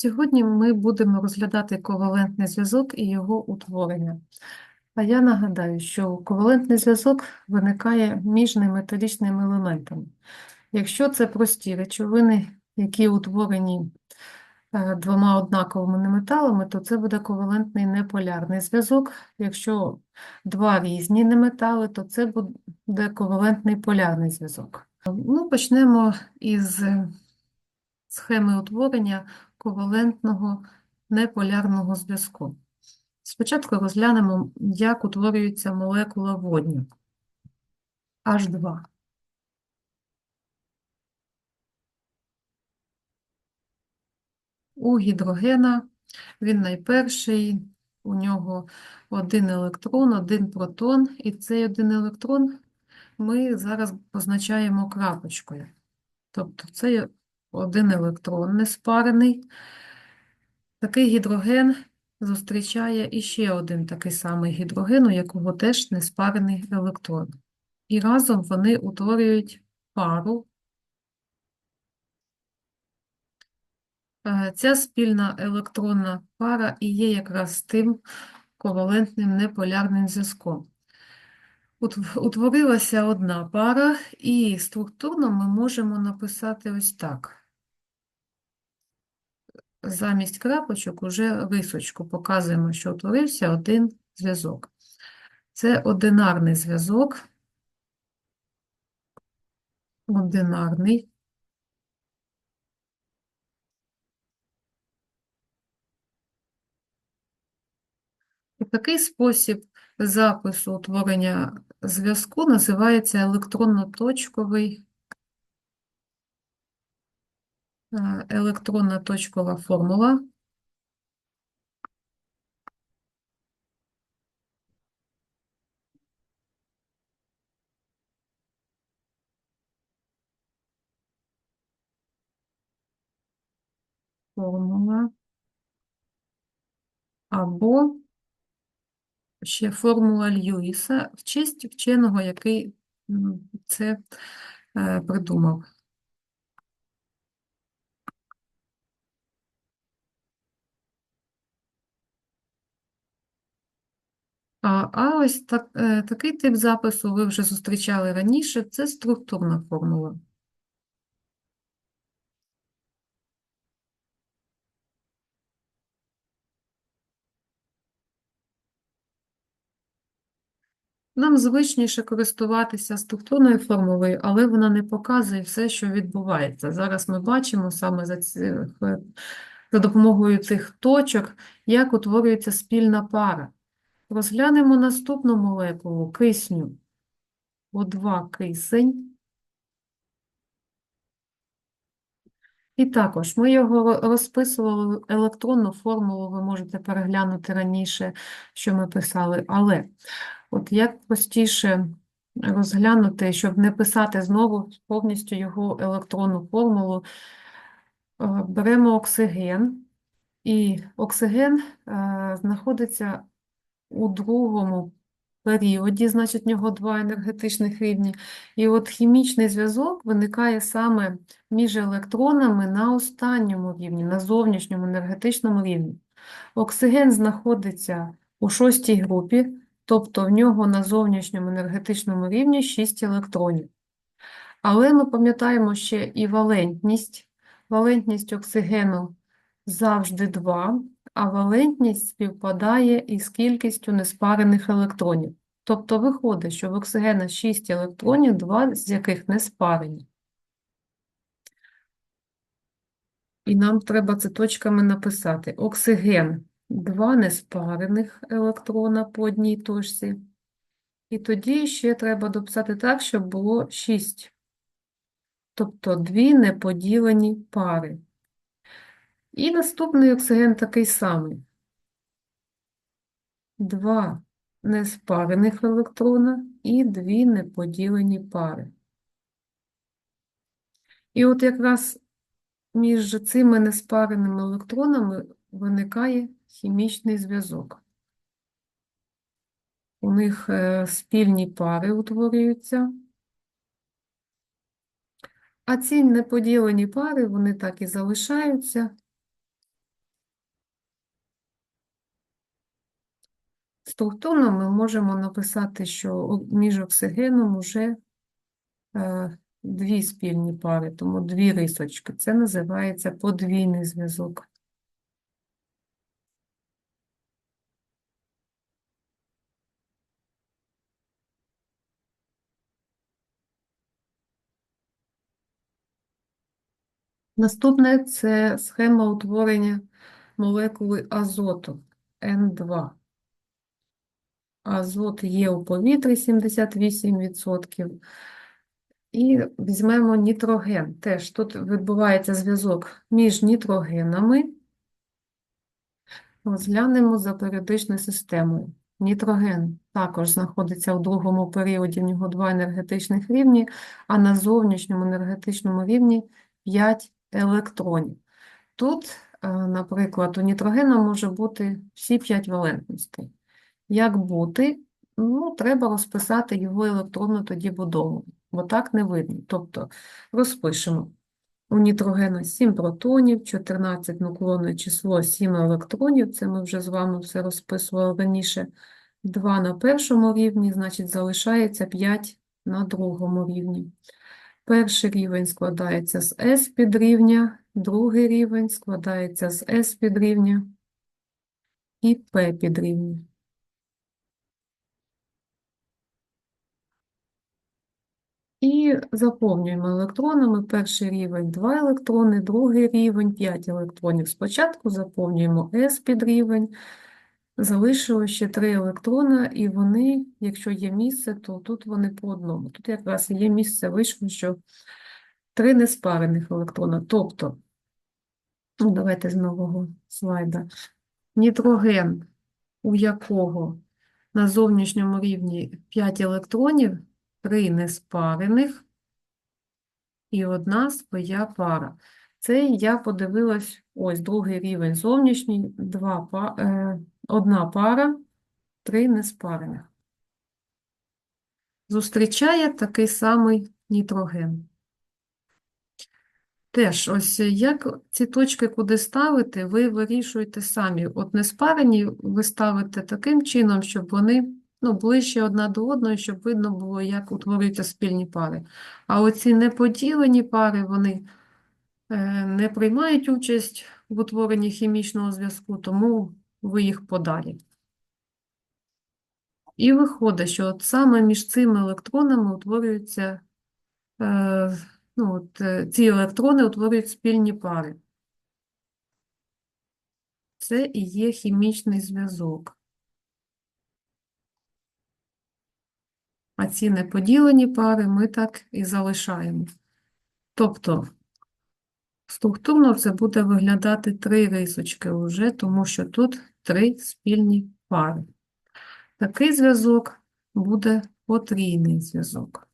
Сьогодні ми будемо розглядати ковалентний зв'язок і його утворення. А я нагадаю, що ковалентний зв'язок виникає між неметалічними елементами. Якщо це прості речовини, які утворені е, двома однаковими неметалами, то це буде ковалентний неполярний зв'язок. Якщо два різні неметали, то це буде ковалентний полярний зв'язок. Ну, почнемо із схеми утворення ковалентного неполярного зв'язку. Спочатку розглянемо, як утворюється молекула водню H2. У гідрогена він найперший, у нього один електрон, один протон, і цей один електрон ми зараз позначаємо крапочкою. Тобто це один електрон неспарений. Такий гідроген зустрічає іще один такий самий гідроген, у якого теж неспарений електрон. І разом вони утворюють пару. Е, Ця спільна електронна пара і є якраз тим ковалентним неполярним зв'язком. Ут- Утворилася одна пара, і структурно ми можемо написати ось так. Замість крапочок уже рисочку показуємо, що утворився один зв'язок. Це одинарний зв'язок. Одинарний. І такий спосіб запису утворення зв'язку називається електронно-точковий е, електронна точкова формула. Формула. Або ще формула Льюіса в честь вченого, який це е, придумав. А, ось так, е, такий тип запису ви вже зустрічали раніше, це структурна формула. Нам звичніше користуватися структурною формулою, але вона не показує все, що відбувається. Зараз ми бачимо саме за, ці, за допомогою цих точок, як утворюється спільна пара. Розглянемо наступну молекулу кисню. О2 кисень. І також ми його розписували електронну формулу, ви можете переглянути раніше, що ми писали, але от як простіше розглянути, щоб не писати знову повністю його електронну формулу, е, беремо оксиген, і оксиген е, знаходиться у другому періоді, значить, в нього два енергетичних рівні. І от хімічний зв'язок виникає саме між електронами на останньому рівні, на зовнішньому енергетичному рівні. Оксиген знаходиться у шостій групі, тобто в нього на зовнішньому енергетичному рівні 6 електронів. Але ми пам'ятаємо ще і валентність. Валентність оксигену завжди 2, а валентність співпадає із кількістю неспарених електронів. Тобто виходить, що в оксигена 6 електронів, 2 з яких не спарені. І нам треба це точками написати. Оксиген – 2 неспарених електрона по одній точці. І тоді ще треба дописати так, щоб було 6. Тобто дві неподілені пари. І наступний оксиген такий самий. Два неспарених електрона і дві неподілені пари. І от якраз між цими неспареними електронами виникає хімічний зв'язок. У них е, спільні пари утворюються. А ці неподілені пари, вони так і залишаються. Структурно ми можемо написати, що між оксигеном уже е, дві спільні пари, тому дві рисочки. Це називається подвійний зв'язок. Наступне це схема утворення молекули азоту N2. Азот є у повітрі 78%. І візьмемо нітроген. Теж тут відбувається зв'язок між нітрогенами. Розглянемо за періодичною системою. Нітроген також знаходиться у другому періоді, в нього два енергетичних рівні, а на зовнішньому енергетичному рівні 5 електронів. Тут, е, наприклад, у нітрогена може бути всі 5 валентностей. Як бути? Ну, треба розписати його електронну тоді будову, бо так не видно. Тобто розпишемо. У нітрогена 7 протонів, 14 нуклонне число, 7 електронів. Це ми вже з вами все розписували раніше. 2 на першому рівні, значить, залишається 5 на другому рівні. Перший рівень складається з S підрівня, другий рівень складається з S підрівня і P підрівня. І заповнюємо електронами. Перший рівень 2 електрони, другий рівень 5 електронів. Спочатку заповнюємо S під рівень, залишилось ще 3 електрона, і вони, якщо є місце, то тут вони по одному. Тут якраз є місце, вийшло, що 3 неспарених електрона. Тобто, ну, давайте з нового слайда. Нітроген, у якого на зовнішньому рівні 5 електронів, 3 неспарених і одна своя пара. Це я подивилась, ось другий рівень зовнішній, два, е, одна пара, три неспарених. Зустрічає такий самий нітроген. Теж, ось як ці точки куди ставити, ви вирішуєте самі. От неспарені ви ставите таким чином, щоб вони ну, ближче одна до одної, щоб видно було, як утворюються спільні пари. А оці неподілені пари, вони е, не приймають участь в утворенні хімічного зв'язку, тому ви їх подалі. І виходить, що от саме між цими електронами утворюються е, ну, от, е, ці електрони утворюють спільні пари. Це і є хімічний зв'язок. А ці неподілені пари ми так і залишаємо. Тобто, структурно це буде виглядати три рисочки вже, тому що тут три спільні пари. Такий зв'язок буде потрійний зв'язок.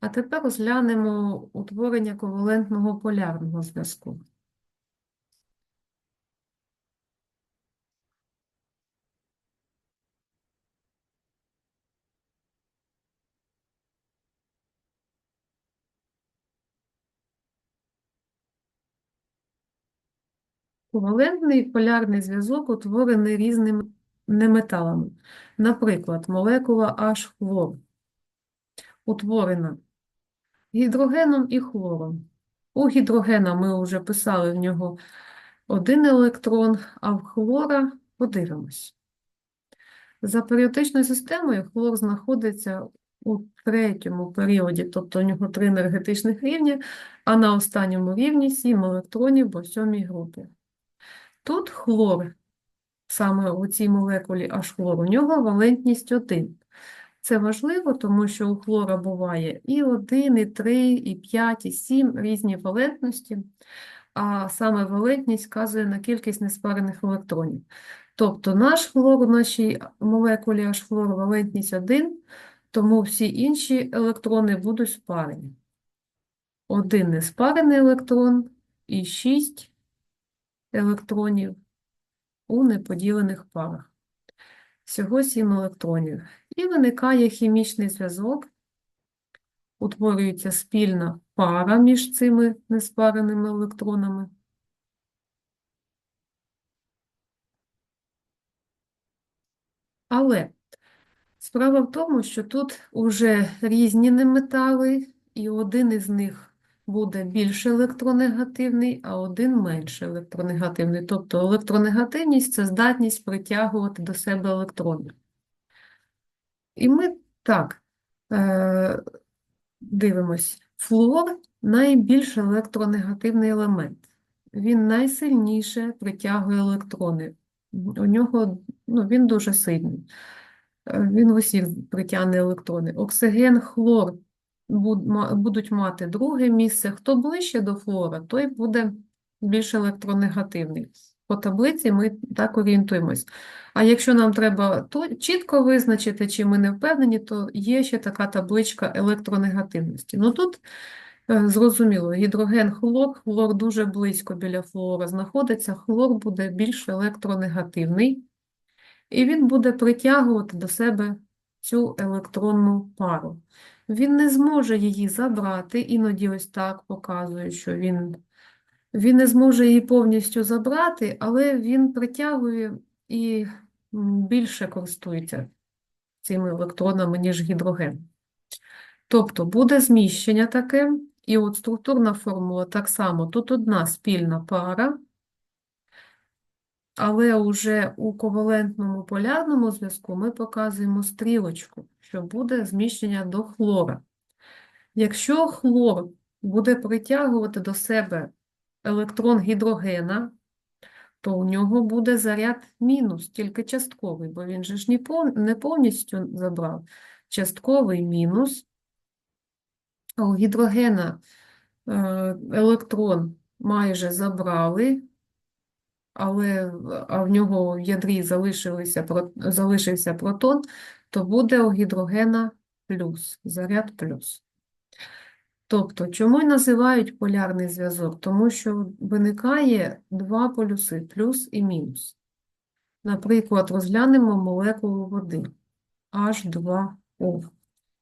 А тепер розглянемо утворення ковалентного полярного зв'язку. Ковалентний полярний зв'язок утворений різними неметалами. Наприклад, молекула H-хлор утворена гідрогеном і хлором. У гідрогена ми вже писали в нього один електрон, а в хлора подивимось. За періодичною системою хлор знаходиться у третьому періоді, тобто у нього три енергетичних рівні, а на останньому рівні 7 електронів по сьомій групі. Тут хлор, саме у цій молекулі аж хлор, у нього валентність 1. Це важливо, тому що у хлора буває і 1, і 3, і 5, і 7 різні валентності, а саме валентність вказує на кількість неспарених електронів. Тобто наш хлор у нашій молекулі аж хлор валентність 1, тому всі інші електрони будуть спарені. Один неспарений електрон і 6 електронів у неподілених парах. Всього 7 електронів. І виникає хімічний зв'язок, утворюється спільна пара між цими неспареними електронами. Але справа в тому, що тут вже різні неметали, і один із них буде більш електронегативний, а один менш електронегативний. Тобто електронегативність це здатність притягувати до себе електрони. І ми так е, дивимось. Флуор найбільш електронегативний елемент. Він найсильніше притягує електрони. У нього ну, він дуже сильний. Е, Він усіх притягне електрони. Оксиген, хлор будуть мати друге місце. Хто ближче до флора, той буде більш електронегативний. По таблиці ми так орієнтуємось. А якщо нам треба то чітко визначити, чи ми не впевнені, то є ще така табличка електронегативності. Ну тут е, зрозуміло, гідроген, хлор, хлор дуже близько біля флора знаходиться, хлор буде більш електронегативний, і він буде притягувати до себе цю електронну пару. Він не зможе її забрати, іноді ось так показує, що він, він не зможе її повністю забрати, але він притягує і більше користується цими електронами, ніж гідроген. Тобто буде зміщення таке, і от структурна формула так само. Тут одна спільна пара, але уже у ковалентному полярному зв'язку ми показуємо стрілочку, що буде зміщення до хлора. Якщо хлор буде притягувати до себе електрон гідрогена, то у нього буде заряд мінус, тільки частковий, бо він же ж не повністю забрав. Частковий мінус. А у гідрогена е, електрон майже забрали, але в- нього в ядрі залишилися, залишився протон, то буде у гідрогена плюс, заряд плюс. Тобто, чому й називають полярний зв'язок? Тому що виникає два полюси плюс і мінус. Наприклад, розглянемо молекулу води H2O.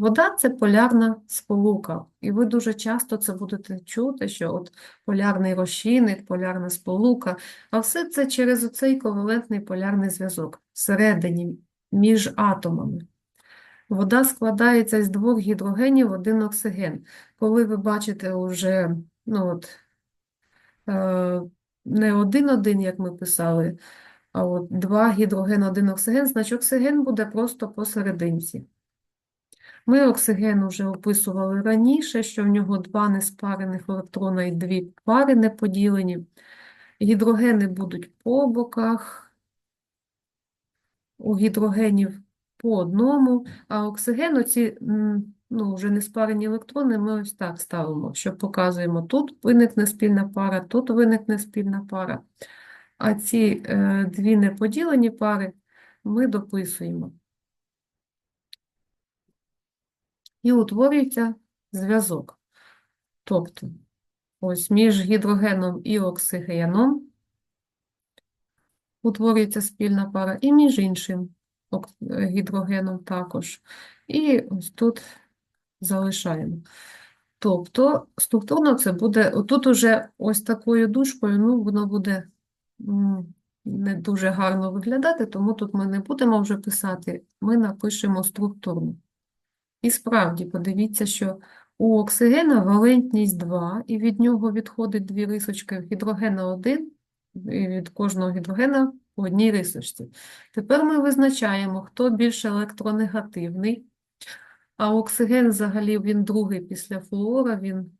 Вода це полярна сполука, і ви дуже часто це будете чути, що от полярний розчинник, полярна сполука, а все це через оцей ковалентний полярний зв'язок всередині між атомами. Вода складається з двох гідрогенів, один оксиген. Коли ви бачите вже ну от, е, не один-один, як ми писали, а от два гідроген, один оксиген, значить оксиген буде просто посерединці. Ми оксиген вже описували раніше, що в нього два неспарених електрона і дві пари неподілені. Гідрогени будуть по боках, у гідрогенів по одному, а оксиген, оці ну, вже неспарені електрони, ми ось так ставимо, що показуємо, тут виникне спільна пара, тут виникне спільна пара. А ці е, дві неподілені пари ми дописуємо. І утворюється зв'язок. Тобто, ось між гідрогеном і оксигеном утворюється спільна пара, і між іншим гідрогеном також. І ось тут залишаємо. Тобто, структурно це буде, тут уже ось такою дужкою, ну, воно буде не дуже гарно виглядати, тому тут ми не будемо вже писати, ми напишемо структурно. І справді, подивіться, що у оксигена валентність 2, і від нього відходить дві рисочки, гідрогена 1, і від кожного гідрогена по одній рисочці. Тепер ми визначаємо, хто більш електронегативний, а оксиген взагалі він другий після флуора, він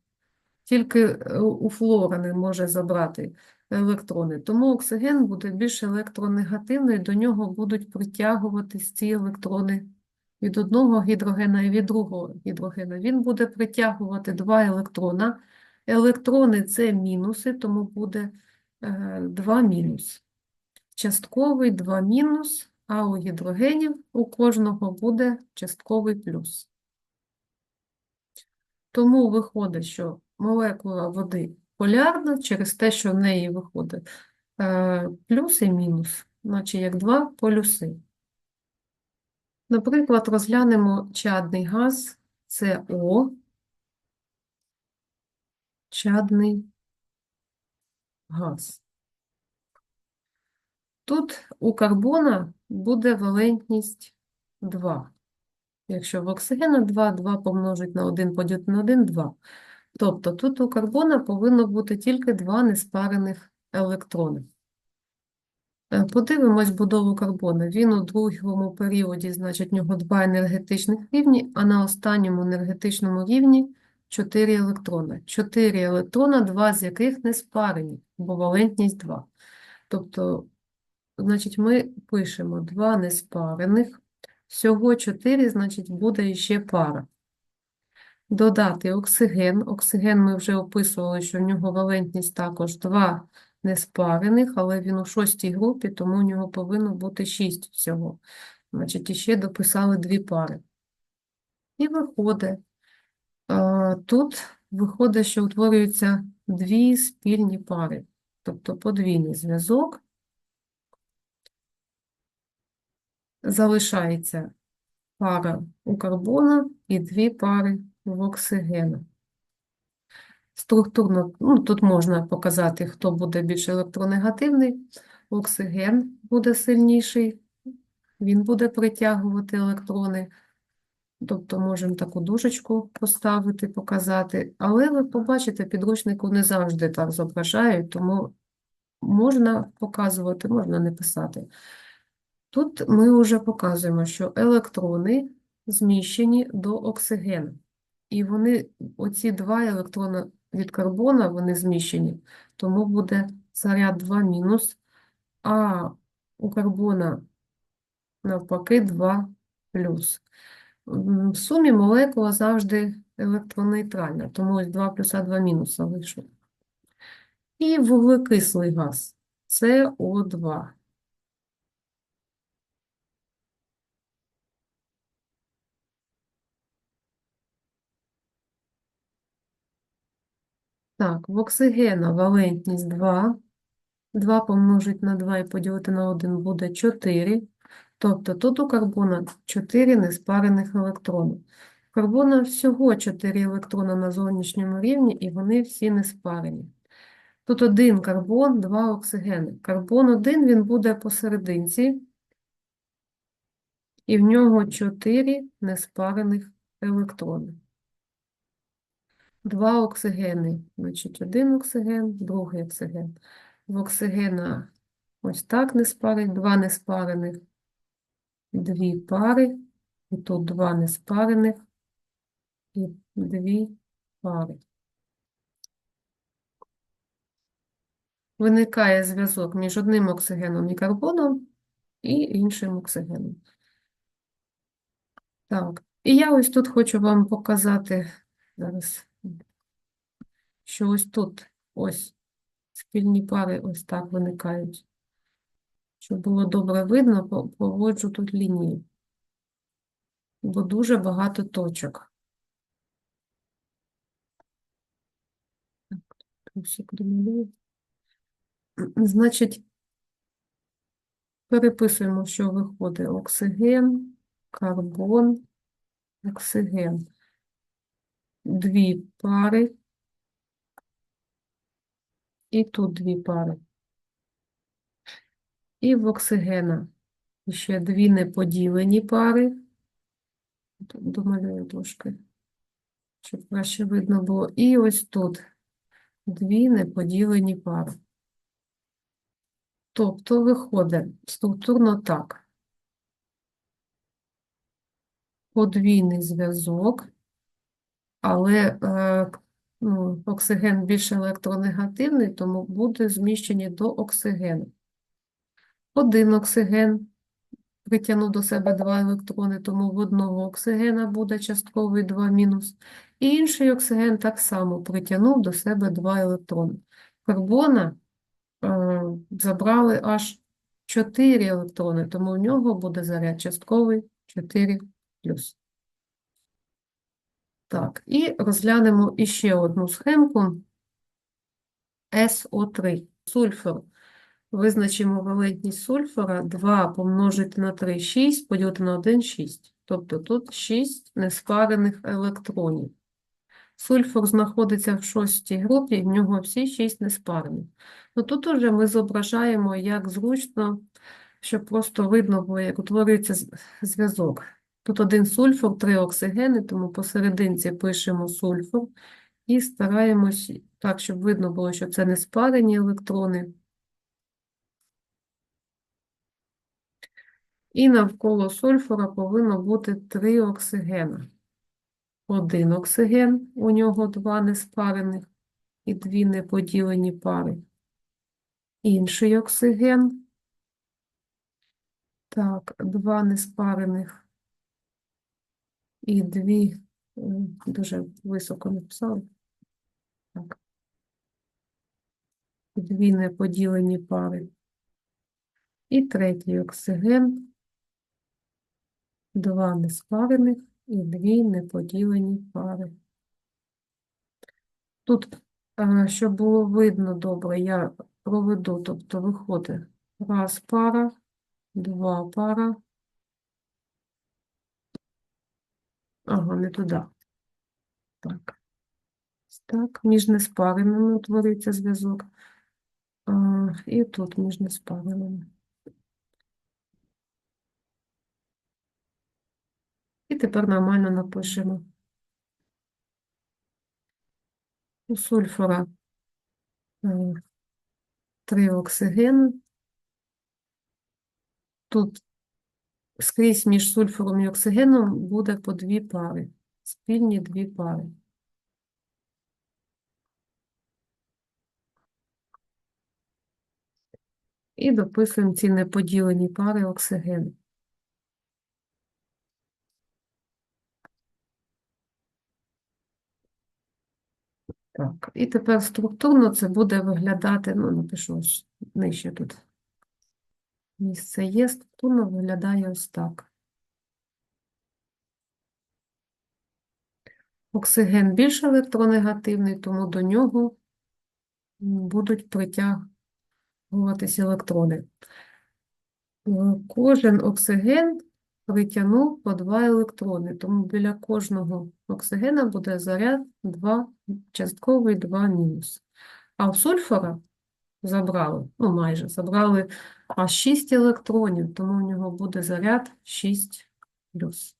тільки е, у флуора не може забрати електрони. Тому оксиген буде більш електронегативний, до нього будуть притягуватись ці електрони від одного гідрогена і від другого гідрогена. Він буде притягувати два електрона. Електрони це мінуси, тому буде е, 2 мінус. Частковий 2 мінус, а у гідрогенів у кожного буде частковий плюс. Тому виходить, що молекула води полярна через те, що в неї виходить е, плюс і мінус, наче як два полюси. Наприклад, розглянемо чадний газ СО, чадний газ. Тут у карбона буде валентність 2. Якщо в оксигена 2, 2 помножить на 1 поділити на 1 – 2. Тобто тут у карбона повинно бути тільки два неспарених електрони. Е, Подивимось будову карбона. Він у другому періоді, значить, в нього два енергетичних рівні, а на останньому енергетичному рівні 4 електрона. 4 електрона, два з яких не спарені, бо валентність 2. Тобто, значить, ми пишемо два неспарених, всього 4, значить, буде ще пара. Додати оксиген. Оксиген ми вже описували, що в нього валентність також 2 неспарених, але він у шостій групі, тому у нього повинно бути 6 всього. Значить, іще дописали дві пари. І виходить, тут виходить, що утворюються дві спільні пари, тобто подвійний зв'язок. Залишається пара у карбона і дві пари в оксигена. Структурно, ну, тут можна показати, хто буде більш електронегативний. Оксиген буде сильніший, він буде притягувати електрони. Тобто можемо таку дужечку поставити, показати. Але ви побачите, підручнику не завжди так зображають, тому можна показувати, можна не писати. Тут ми вже показуємо, що електрони зміщені до оксигену. І вони, оці два електрона від карбона, вони зміщені, тому буде заряд 2 мінус, а у карбона навпаки 2 плюс. В сумі молекула завжди електронейтральна, тому ось 2 плюс А 2 мінуса вийшло. І вуглекислий газ СО2. Так, в оксигена валентність 2. 2 помножить на 2 і поділити на 1 буде 4. Тобто тут у карбона 4 неспарених електрона. У карбона всього 4 електрона на зовнішньому рівні, і вони всі неспарені. Тут один карбон, два оксигени. Карбон 1 він буде посерединці, і в нього 4 неспарених електрони. Два оксигени, значить один оксиген, другий оксиген. В оксигена ось так неспарених, два неспарених, дві пари, і тут два неспарених, і дві пари. Виникає зв'язок між одним оксигеном і карбоном і іншим оксигеном. Так, і я ось тут хочу вам показати зараз, що ось тут ось спільні пари ось так виникають. Щоб було добре видно, поводжу тут лінію. Бо дуже багато точок. Значить, переписуємо, що виходить оксиген, карбон, оксиген. Дві пари. І тут дві пари. І в оксигена ще дві неподілені пари. Тут трошки, щоб краще видно було. І ось тут дві неподілені пари. Тобто виходить структурно так. Подвійний зв'язок, але е, ну, оксиген більш електронегативний, тому буде зміщені до оксигену. Один оксиген притягнув до себе два електрони, тому в одного оксигена буде частковий 2 мінус. І інший оксиген так само притягнув до себе два електрони. Карбона е, забрали аж 4 електрони, тому в нього буде заряд частковий 4 плюс. Так, і розглянемо іще одну схемку СО3. Сульфур. Визначимо валентність сульфура 2 помножити на 3 – 6, поділити на 1 – 6. Тобто тут 6 неспарених електронів. Сульфур знаходиться в шостій групі, в нього всі шість неспарні. Ну, тут уже ми зображаємо, як зручно, щоб просто видно було, як утворюється зв'язок. Тут один сульфур, три оксигени, тому посерединці пишемо сульфур і стараємось так, щоб видно було, що це не спарені електрони. І навколо сульфура повинно бути три оксигена. Один оксиген, у нього два неспарених і дві неподілені пари. Інший оксиген. Так, два неспарених і дві, дуже високо написали. Так. Дві неподілені пари. І третій оксиген, два неспарених і дві неподілені пари. Тут, е, щоб було видно добре, я проведу, тобто виходить раз пара, два пара. Ага, не туди. Так. Так, між неспареними утворюється зв'язок. І тут між неспареними. І тепер нормально напишемо. У сульфура е, три оксигени. Тут скрізь між сульфуром і оксигеном буде по дві пари, спільні дві пари. І дописуємо ці неподілені пари оксигену. Так, і тепер структурно це буде виглядати, ну, напишу ось нижче тут. Місце є, структурно виглядає ось так. Оксиген більш електронегативний, тому до нього будуть притягуватися електрони. Е, Кожен оксиген притягнув по два електрони, тому біля кожного оксигена буде заряд 2 частковий, 2 мінус. А в сульфора забрали, ну майже, забрали аж 6 електронів, тому у нього буде заряд 6 плюс.